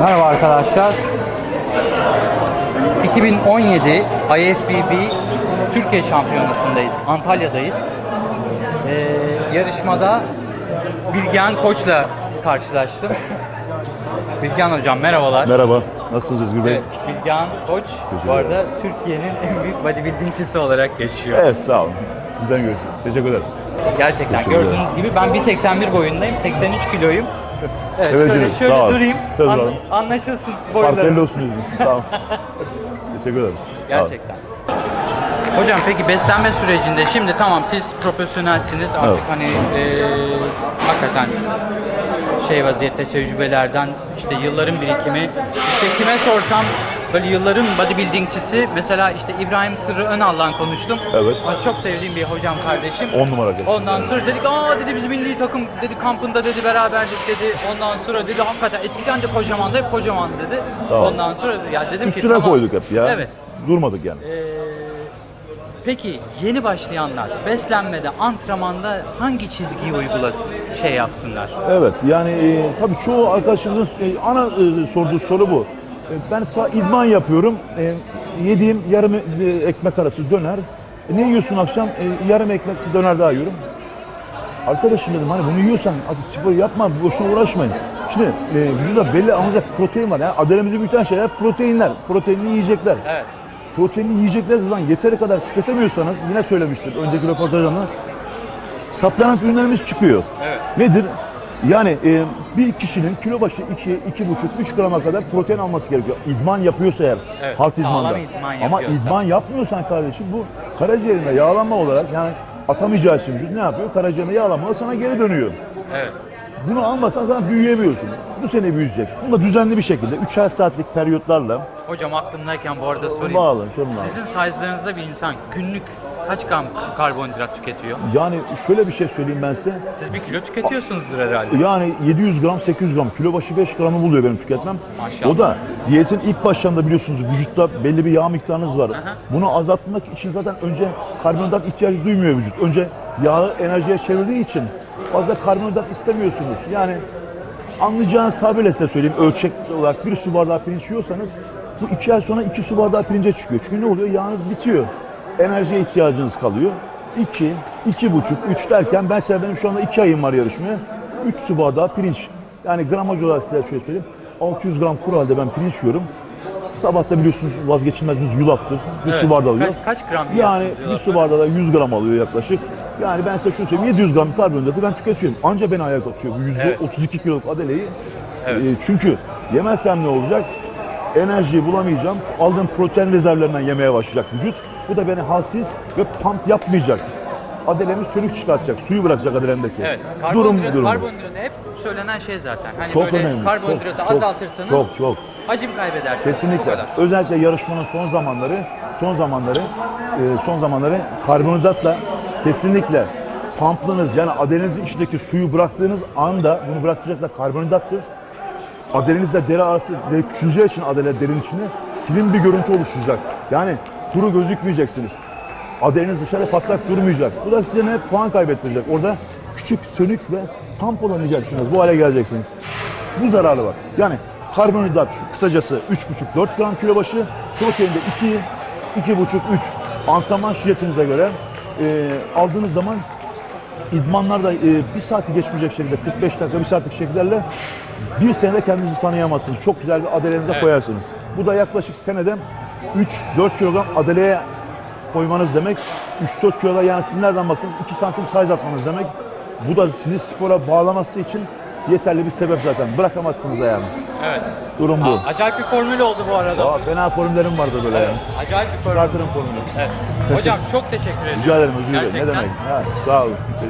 Merhaba arkadaşlar. 2017 IFBB Türkiye Şampiyonası'ndayız. Antalya'dayız. Ee, yarışmada Bilgehan Koç'la karşılaştım. Bilgehan Hocam merhabalar. Merhaba, nasılsınız Özgür Bey? Evet, Bilgehan Koç bu arada Türkiye'nin en büyük bodybuildingçisi olarak geçiyor. Evet, sağ olun. Sizden görüşürüz. Teşekkür ederim. Gerçekten Teşekkür ederim. gördüğünüz gibi ben 1.81 boyundayım, 83 kiloyum. Evet, Evet, şöyle, şöyle sağ durayım, Söz an- anlaşılsın belli boylarım. olsun yüzünüz. Olun. Teşekkür ederim. Gerçekten. Hocam peki beslenme sürecinde şimdi tamam siz profesyonelsiniz artık Evet. hani eee, hakikaten şey vaziyette tecrübelerden işte yılların birikimi işte kime sorsam böyle yılların bodybuildingçisi mesela işte İbrahim Sırrı Önal'dan konuştum. Evet. O Çok sevdiğim bir hocam kardeşim. On numara gerçekten. Ondan sonra dedik aa dedi biz milli takım dedi kampında dedi beraberdik dedi. Ondan sonra dedi hakikaten eskiden de kocaman da hep kocaman dedi. Tamam. Ondan sonra ya dedim ki Üstüne tamam. koyduk hep ya. Evet. Durmadık yani. Ee, peki yeni başlayanlar beslenmede, antrenmanda hangi çizgiyi uygulasın, şey yapsınlar? Evet, yani e, tabii çoğu arkadaşımızın e, ana e, sorduğu soru bu. Ben idman yapıyorum. E, yediğim yarım e, ekmek arası döner. E, ne yiyorsun akşam? Yarım ekmek döner daha yiyorum. Arkadaşım dedim hani bunu yiyorsan hadi spor yapma, boşuna uğraşmayın. Şimdi e, vücuda belli alınacak protein var. Yani adelemizi büyüten şeyler proteinler, proteinli yiyecekler. Evet. Proteinli yiyecekler zaten yeteri kadar tüketemiyorsanız yine söylemiştim önceki röportajımda supplement ürünlerimiz çıkıyor. Evet. Nedir? Yani e, bir kişinin kilo başı 2, 2,5, 3 grama kadar protein alması gerekiyor. İdman yapıyorsa eğer, Evet, sağlam idmanda. idman Ama idman yapmıyorsan kardeşim bu karaciğerinde yağlanma olarak yani atamayacağı için vücut ne yapıyor? Karaciğerinde yağlanma sana geri dönüyor. Evet. Bunu almasan zaten büyüyemiyorsun. Bu sene büyüyecek. Bunu da düzenli bir şekilde 3'er saatlik periyotlarla Hocam aklımdayken bu arada sorayım. bağlı, sorun. Sizin size'larınızda bir insan günlük kaç gram karbonhidrat tüketiyor? Yani şöyle bir şey söyleyeyim ben size. Siz bir kilo tüketiyorsunuzdur herhalde. Yani 700 gram 800 gram kilo başı 5 gramı buluyor benim tüketmem. Maşallah. O da diyetin ilk başlarında biliyorsunuz vücutta belli bir yağ miktarınız var. Aha. Bunu azaltmak için zaten önce karbonhidrat ihtiyacı duymuyor vücut. Önce yağı enerjiye çevirdiği için fazla karbonhidrat istemiyorsunuz. Yani anlayacağınız tabirle size söyleyeyim ölçek olarak bir su bardağı pirinç yiyorsanız bu iki ay sonra iki su bardağı pirince çıkıyor. Çünkü ne oluyor? Yağınız bitiyor. Enerjiye ihtiyacınız kalıyor. 2, iki buçuk, üç derken ben size benim şu anda iki ayım var yarışmaya. 3 su bardağı pirinç. Yani gramaj olarak size şöyle söyleyeyim. 600 gram kuru halde ben pirinç yiyorum. Sabah da biliyorsunuz vazgeçilmezimiz yulaftır. Bir Evet. su bardağı alıyor. Kaç- kaç gram Yani bir su bardağı da 100 gram alıyor yaklaşık. Yani ben size şunu söyleyeyim 700 gram karbonhidratı ben tüketiyorum. Anca beni ayağa tutuyor bu Evet. 132 kiloluk adeleyi. Evet. Ee, çünkü yemezsem ne olacak? Enerjiyi bulamayacağım. Aldığım protein rezervlerinden yemeye başlayacak vücut. Bu da beni halsiz ve pump yapmayacak. Adelemi sönük çıkartacak. Suyu bırakacak adelemdeki. Evet. Durum durum. karbonhidrat hep söylenen şey zaten. Hani Çok böyle önemli. karbonhidratı çok, azaltırsanız Çok çok. hacim kaybedersiniz. Kesinlikle. Özellikle yarışmanın son zamanları, son zamanları, e, son zamanları karbonhidratla kesinlikle pamplınız yani adeninizin içindeki suyu bıraktığınız anda bunu bırakacaklar karbonhidrattır. Adeninizle deri arası ve küçüleceği için adele derin içinde silin bir görüntü oluşacak. Yani kuru gözükmeyeceksiniz. Adeliniz dışarı patlak durmayacak. Bu da size ne puan kaybettirecek. Orada küçük, sönük ve pump olamayacaksınız. Bu hale geleceksiniz. Bu zararı var. Yani karbonhidrat kısacası 3,5-4 gram kilo başı, protein de 2, 2,5-3 antrenman şiddetinize göre e, aldığınız zaman idmanlarda e, bir saati geçmeyecek şekilde 45 dakika bir saatlik şekillerle bir senede kendinizi tanıyamazsınız. Çok güzel bir adelenize Evet. koyarsınız. Bu da yaklaşık senede 3-4 kilogram adeleye koymanız demek. 3-4 kiloda yani siz nereden baksanız 2 santim size atmanız demek. Bu da sizi spora bağlaması için yeterli bir sebep zaten. Bırakamazsınız yani. Evet. Durum bu. Aa, acayip bir formül oldu bu arada. Aa, fena formüllerim vardı böyle yani. Acayip bir formül. Çıkartırım formülü. Evet. Hocam çok teşekkür ediyorum. Rica ederim özür dilerim. Ne demek? Ha, sağ olun.